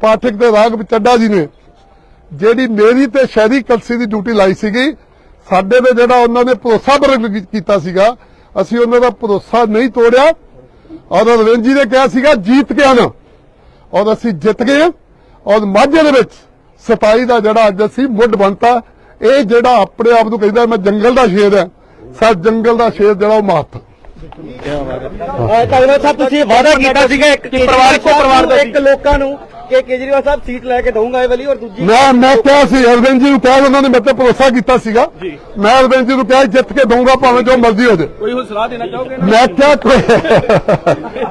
ਪਾਠਕ ਤੇ ਰਾਗ ਚੱਡਾ ਜੀ ਨੇ ਜਿਹੜੀ ਮੇਰੀ ਤੇ ਸ਼ਹਿਰੀ ਕਲਸੀ ਦੀ ਡਿਊਟੀ ਲਾਈ ਸੀਗੀ ਸਾਡੇ ਤੇ ਜਿਹੜਾ ਉਹਨਾਂ ਨੇ ਭਰੋਸਾ ਕੀ- ਕੀਤਾ ਸੀਗਾ ਅਸੀਂ ਉਹਨਾਂ ਦਾ ਭਰੋਸਾ ਨਹੀਂ ਤੋੜਿਆ। ਔਰ ਰਵਿੰਦ ਜੀ ਨੇ ਕਿਹਾ ਸੀਗਾ ਜੀਤ ਕੇ ਆਣਾ। ਔਰ ਅਸੀਂ ਜਿੱਤ ਗਏ। ਹਾਂ ਔਰ ਮਾਝੇ ਦੇ ਵਿੱਚ ਸਫ਼ਾਈ ਦਾ ਜਿਹੜਾ ਅੱਜ ਅਸੀਂ ਮੁੱਢ ਬਣਤਾ ਇਹ ਜਿਹੜਾ ਆਪਣੇ ਆਪ ਨੂੰ ਕਹਿੰਦਾ ਮੈਂ ਜੰਗਲ ਦਾ ਸ਼ੇਰ ਹਾਂ। ਸਾ ਜੰਗਲ ਦਾ ਸ਼ੇਰ ਜਿਹੜਾ ਉਹ ਮਾਤ ਕਲਵਰ ਸਾਹਿਬ ਤੁਸੀਂ ਵਾਅਦਾ ਕੀਤਾ ਸੀਗਾ ਇੱਕ ਪਰਿਵਾਰ ਕੋ ਪਰਿਵਾਰ ਦਾ ਇੱਕ ਲੋਕਾਂ ਨੂੰ ਕਿ ਕੇਜਰੀਵਾਲ ਸਾਹਿਬ ਸੀਟ ਲੈ ਕੇ ਦਊਂਗਾ ਇਹ ਵਾਲੀ ਔਰ ਦੂਜੀ ਮੈਂ ਮੈਂ ਕਿਹਾ ਸੀ ਅਰਵਿੰਦ ਜੀ ਨੂੰ ਕਿਹਾ ਉਹਨਾਂ ਨੇ ਮੇਰੇ ਤੇ ਭਰੋਸਾ ਕੀਤਾ ਸੀਗਾ। ਮੈਂ ਅਰਵਿੰਦ ਜੀ ਨੂੰ ਕਿਹਾ ਜਿੱਤ ਕੇ ਦਊਂਗਾ ਭਾਵੇਂ ਜੋ ਮਰਜ਼ੀ ਹੋ ਜਾਏ। ਕੋਈ ਹੁਣ ਸਲਾਹ ਦੇਣਾ ਚਾਹੋਗੇ ਮੈਂ ਕਿਹਾ ਕੋਈ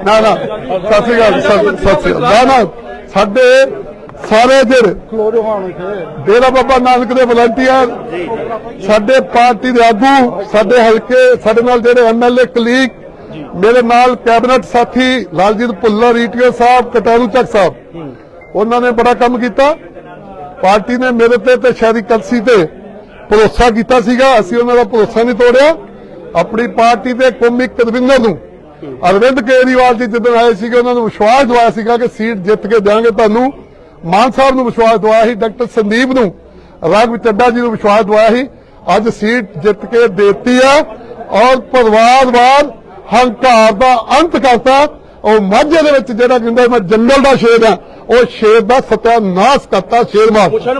ਨਾ ਨਾ ਸਤਿ ਸ਼੍ਰੀ ਅਕਾਲ ਸਤਿ ਸਤਿ ਸ਼੍ਰੀ ਅਕਾਲ। ਨਾ ਨਾ ਸਾਡੇ ਸਾਰੇ ਜਿਹੜੇ ਡੇਰਾ ਬਾਬਾ ਨਾਨਕ ਦੇ ਵਲੰਟੀਅਰ ਸਾਡੇ ਪਾਰਟੀ ਦੇ ਆਗੂ ਸਾਡੇ ਹਲਕੇ ਸਾਡੇ ਨਾਲ ਜਿਹੜੇ ਐਮਐਲਏ ਕਲੀਗ ਮੇਰੇ ਨਾਲ ਕੈਬਨਿਟ ਸਾਥੀ ਲਾਲਜੀਤ ਭੁੱਲਰ ਈਟੀਓ ਸਾਹਿਬ ਕਟਾਰੂ ਚੱਕ ਸਾਹਿਬ। ਉਹਨਾਂ ਨੇ ਬੜਾ ਕੰਮ ਕੀਤਾ। ਪਾਰਟੀ ਨੇ ਮੇਰੇ ਤੇ ਤੇ ਸ਼ਹਿਰੀ ਕਲਸੀ ਤੇ ਭਰੋਸਾ ਕੀਤਾ ਸੀਗਾ। ਅਸੀਂ ਉਹਨਾਂ ਦਾ ਭਰੋਸਾ ਨਹੀਂ ਤੋੜਿਆ। ਆਪਣੀ ਪਾਰਟੀ ਦੇ ਕੌਮੀ ਕਦਵਿੰਦਰ ਨੂੰ, ਅਰਵਿੰਦ ਕੇਜਰੀਵਾਲ ਜੀ ਜਦੋਂ ਆਏ ਸੀਗੇ, ਉਹਨਾਂ ਨੂੰ ਵਿਸ਼ਵਾਸ ਦਵਾਇਆ ਸੀਗਾ ਕਿ ਸੀਟ ਜਿੱਤ ਕੇ ਦੇਵਾਂਗੇ ਤੁਹਾਨੂੰ। ਮਾਨ ਸਾਹਿਬ ਨੂੰ ਵਿਸ਼ਵਾਸ ਦਵਾਇਆ ਸੀ, ਡਾਕਟਰ ਸੰਦੀਪ ਨੂੰ, ਰਾਘਵ ਚੱਡਾ ਜੀ ਨੂੰ ਵਿਸ਼ਵਾਸ ਦਵਾਇਆ ਸੀ। ਅੱਜ ਸੀਟ ਜਿੱਤ ਕੇ ਦੇਤੀ ਆ ਔਰ ਪਰਿਵਾਰਵਾਦ ਹੰਕਾਰ ਦਾ ਅੰਤ ਕਰਤਾ। ਉਹ ਮਾਝੇ ਦੇ ਵਿੱਚ ਜਿਹੜਾ ਕਹਿੰਦਾ ਮੈਂ ਜੰਗਲ ਦਾ ਸ਼ੇਰ ਆ ਉਹ ਸ਼ੇਰ ਦਾ ਸਤਿਆਨਾਸ਼ ਕਰਤਾ ਸ਼ੇਰਵਾਦ ਪੁੱਛਣ